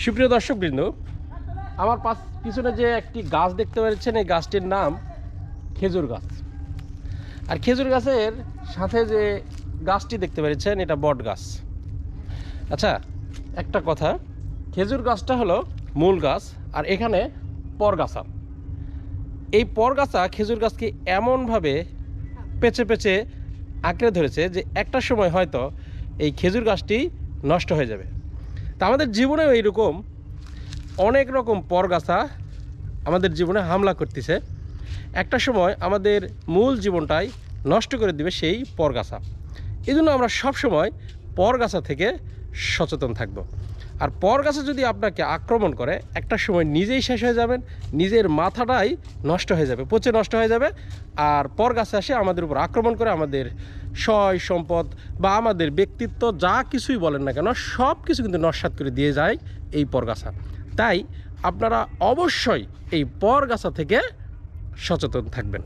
সুপ্রিয় দর্শক বৃন্দ আমার পাশ পিছনে যে একটি গাছ দেখতে পাচ্ছেন এই গাছটির নাম খেজুর গাছ। আর খেজুর গাছের সাথে যে গাছটি দেখতে পেরেছেন, এটা বট গাছ। আচ্ছা একটা কথা, খেজুর গাছটা হলো মূল গাছ, আর এখানে পরগাছা। এই পরগাছা খেজুর গাছকে এমনভাবে পেঁচে পেঁচে আঁকড়ে ধরেছে যে একটা সময় হয়তো এই খেজুর গাছটি নষ্ট হয়ে যাবে। তা আমাদের জীবনেও এইরকম অনেক রকম পরগাছা আমাদের জীবনে হামলা করতেছে। একটা সময় আমাদের মূল জীবনটাই নষ্ট করে দিবে সেই পরগাছা। এই জন্য আমরা সবসময় পরগাছা থেকে সচেতন থাকব। আর পরগাছা যদি আপনাকে আক্রমণ করে, একটা সময় নিজেই শেষ হয়ে যাবেন, নিজের মাথাটাই নষ্ট হয়ে যাবে, পচে নষ্ট হয়ে যাবে, আর পরগাছা এসে আমাদের উপর আক্রমণ করে আমাদের সয় সম্পদ বা আমাদের ব্যক্তিত্ব যা কিছুই বলেন না কেন, সব কিছু কিন্তু নস্বাত করে দিয়ে যায় এই পরগাছা। তাই আপনারা অবশ্যই এই পরগাছা থেকে সচেতন থাকবেন।